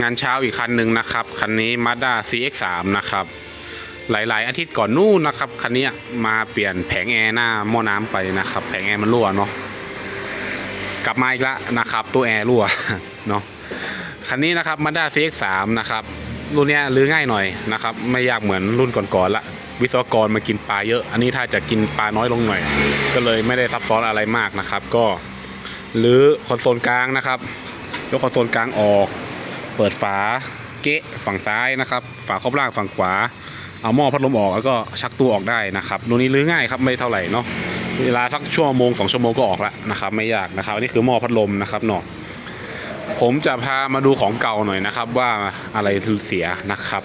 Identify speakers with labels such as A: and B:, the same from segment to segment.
A: งานเช้าอีกคันหนึ่งนะครับ คันนี้ Mazda CX3 นะครับ หลาย ๆ อาทิตย์ก่อนนู่นนะครับ คันนี้มาเปลี่ยนแผงแอร์หน้าหม้อน้ำไปนะครับ แผงแอร์มันรั่วเนาะ กลับมาอีกแล้วนะครับ ตัวแอร์รั่วเนาะ คันนี้นะครับ Mazda CX3 นะครับ รุ่นนี้ยรื้อง่ายหน่อยนะครับ ไม่ยากเหมือนรุ่นก่อนๆละ วิศวกรมากินปลาเยอะ อันนี้ถ้าจะกินปลาน้อยลงหน่อย ก็เลยไม่ได้ซับซ้อนอะไรมากนะครับ ก็รื้อคอนโซลกลางนะครับยกคอนโซลกลางออก เปิดฝาเกะฝั่งซ้ายนะครับ ฝาครอบล่างฝั่งขวา เอาหม้อพัดลมออกแล้วก็ชักตู้ออกได้นะครับตัวนี้รื้อง่ายครับไม่เท่าไหร่เนาะเวลาสักชั่วโมงสองชั่วโมงก็ออกแล้วนะครับ ไม่ยากนะครับอันนี่คือหม้อพัดลมนะครับเนาะผมจะพามาดูของเก่าหน่อยนะครับ ว่าอะไรเสียนะครับ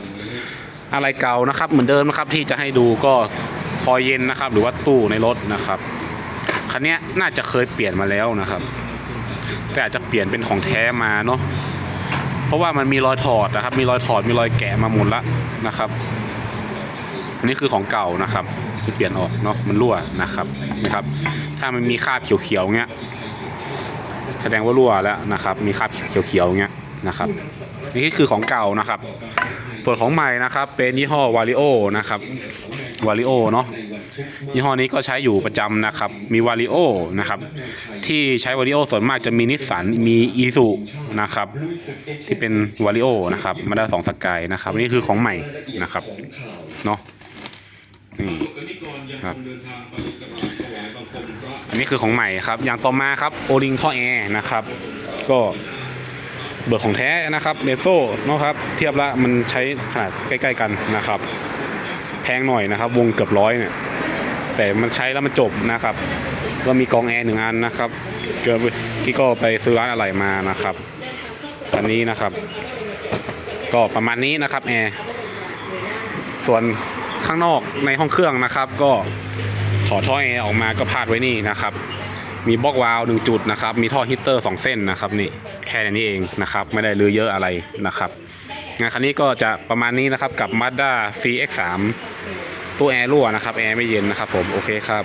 A: อะไรเก่านะครับ เหมือนเดิมนะครับที่จะให้ดูก็คอยเย็นนะครับ หรือว่าตู้ในรถนะครับคันนี้น่าจะเคยเปลี่ยนมาแล้วนะครับ แต่อาจจะเปลี่ยนเป็นของแท้มาเนาะ ราะว่ามันมีรอยถอดนะครับ มีรอยถอดมีรอยแกะมาหมดละนะครับ อันนี้คือของเก่านะครับที่เปลี่ยนออกเนาะมันรั่วนะครับนะครับ ถ้ามันมีคราบเขียวๆเงี้ยแสดงว่ารั่วแล้วนะครับ มีคราบเขียวๆเงี้ยนะครับ นี่คือของเก่านะครับส่วนของใหม่นะครับ เป็นยี่ห้อวาริโอนะครับ วาริโอเนาะยี่ห้อนี้ก็ใช้อยู่ประจำนะครับ มีวาริโอนะครับ ที่ใช้วาริโอส่วนมากจะมีนิสสันมีอีซูนะครับ ที่เป็นวาริโอนะครับมาได้สองสกายนะครับ นี่คือของใหม่นะครับเนาะนี่ครับอันนี้คือของใหม่ครับ อย่างต่อมาครับโอลิงท่อแอร์นะครับ ก็เบิร์ของแท้นะครับเนโซ่เนาะครับ เทียบละมันใช้ขนาดใกล้ ๆ กันนะครับ แพงหน่อยนะครับ วงเกือบร้อยเนี่ยแต่มันใช้แล้วมันจบนะครับก็มีกองแอร์หนึ่งอันนะครับเกิดที่ก็ไปซื้อร้านอะไรมานะครับอันนี้นะครับ ก็ประมาณนี้นะครับแอร์ส่วนข้างนอกในห้องเครื่องนะครับ ก็ถอดท่อแอร์ออกมาก็พาดไว้นี่นะครับ มีบล็อกวาล์วหนึ่งจุดนะครับ มีท่อฮีตเตอร์สองเส้นนะครับ นี่แค่นี้เองนะครับ ไม่ได้ลือเยอะอะไรนะครับ งานคันนี้ก็จะประมาณนี้นะครับกับ Mazda CX3 ตัวแอร์รั่วนะครับแอร์ไม่เย็นนะครับผมโอเคครับ